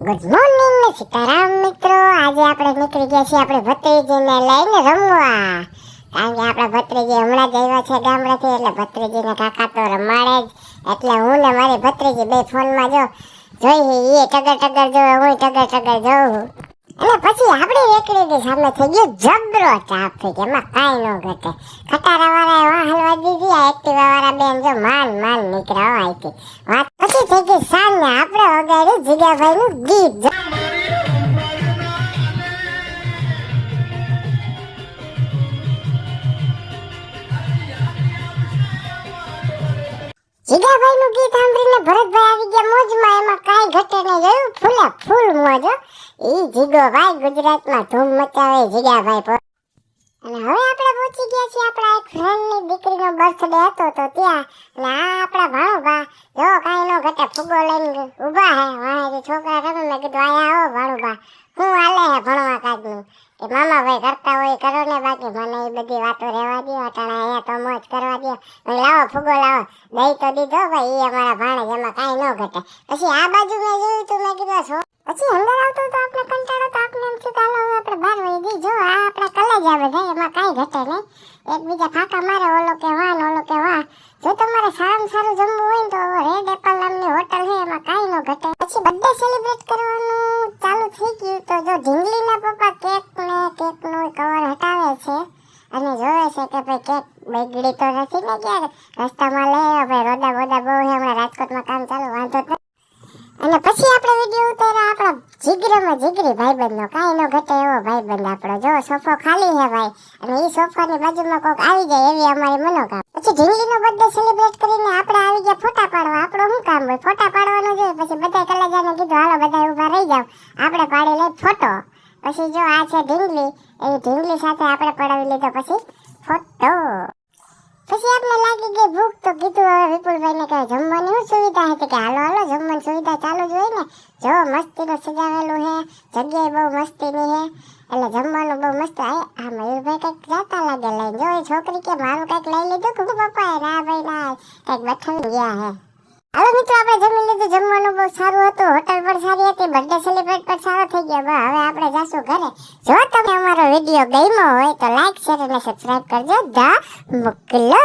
Good morning Sitaram મિત્રો આજે આપણે નીકળી ગયા છીએ આપણે ભત્રીજીને લઈને રમવા. કારણ કે આપણા ભત્રીજી હમણાં જ આવ્યા છે ગામડેથી, એટલે ભત્રીજીને કાકા તો રમાડે જ. એટલે હું ને મારી ભત્રીજી બે ફોનમાં જો જોઈ એ ટગર ટગર જોવે હું ટગર ટગર જોઉં અને પછી આપણી રેકડીની સામે થઈ ગયો જબરો ટ્રાફિક એમાં કાંઈ ન ઘટે. ખટારા વાળા એવા હલવા દીધી, આ વાળા બેન જો માન માન નીકળ્યા અહીંથી વાત પછી થઈ ગઈ સાંજે આપણે વગાડ્યું જીગાભાઈનું ગીત. જીગાભાઈનું ગીત સાંભળીને ભરતભાઈ આવી ગયા મોજમાં, એમાં કાંઈ ઘટે નહીં. જોયું? ફૂલે ફૂલ મોજો. ઈ જીગો ભાઈ ગુજરાતમાં ધૂમ મચાવે, જીગાભાઈ પર. અને હવે આપણે પહોંચી ગયા છીએ આપણા એક ફ્રેન્ડની દીકરીનો બર્થડે હતો તો ત્યાં. અને આ આપણા ભાણુભા. જો કાંઈ નો ઘટે ફુગ્ગો લઈને ઊભા હે. વાંહે જે છોકરા રમે મેં કીધું, આયા આવો ભાણુભા. હું હાલે હે ભણવા કાજનું? કે મામા ભાઈ કરતા હોય કરો ને બાકી. મને એ બધી વાતો રહેવા દો અટાણા અહીંયા તો મોજ કરવા દો લાવો ફુગ્ગો લાવો. દહીં તો દીધો ભાઈ એ અમારા ભાણે, એમાં કાંઈ ન ઘટે. પછી આ બાજુ મેં જોયું તું, મેં કીધું એકબીજા ફાંકા મારે, ઓલો કે વાહ ઓલો કે વાહ. જો તમારે સારામાં સારું જમવું હોય તો રેડ એપલ નામની હોટલ છે, એમાં કાંઈ ન ઘટે. પછી બર્થડે સેલિબ્રેટ કરવાનું ચાલુ થઈ ગયું તો જો ઢીંગલીના પપ્પા કેક ને કેકનું કવર હટાવે છે અને જોવે છે કે ભાઈ કેક બગડી તો નથી ને ક્યારે? રસ્તામાં લઈ ભાઈ રોદા બોદા બહુ છે, હમણાં રાજકોટમાં કામ ચાલુ, વાંધો પછી આપણે વીડિયો ઉતાર્યા, આપણા જીગરામાં જીગરી ભાઈબંધનો. કાંઈ ન ઘટે એવો ભાઈબંધ આપણો. જો, સોફો ખાલી છે ભાઈ. અને એ સોફાની બાજુમાં કોઈક આવી જાય એવી અમારી મનોકામ પછી ઢીંગલીનો બર્થડે સેલિબ્રેટ કરીને આપણે આવી ગયા ફોટા પાડવા. આપણો શું કામ હોય? ફોટા પાડવાનું જોઈએ પછી બધા કલાજાને કીધું, હાલો બધા ઊભા રહી જાવ આપણે પાડી લઈ ફોટો. પછી જો આ છે ઢીંગલી, એ ઢીંગલી સાથે આપણે પડાવી લીધો. પછી ફોટો. પછી આપણે લાગી ગઈ ભૂખ તો કીધું હવે વિપુલભાઈને કે જમવાની શું સુવિધા હતી કે હાલો હાલો જમવાની સુવિધા ચાલુ જ હોય ને? જો મસ્તીનું સજાવેલું છે જગ્યાએ બહુ મસ્તીની છે એટલે જમવાનું બહુ મસ્ત આ આ મયુરભાઈ કંઈક જાતા લાગે લઈને. જો એ છોકરી કે મારું કંઈક લઈ લીધું કે પપ્પાએ? ના ભાઈ, ના. કંઈક બઠાવી ગયા હે. હાલો મિત્રો, આપણે જમી લીધું, જમવાનું બહુ સારું હતું. હોટલ પણ સારી હતી બર્થડે સેલિબ્રેટ પણ સારો થઈ ગયો. બા હવે આપણે જાશું ઘરે. જો તમને અમારો વીડિયો ગમ્યો હોય તો લાઈક શેર અને સબસ્ક્રાઈબ કરજો. ધ મોકલો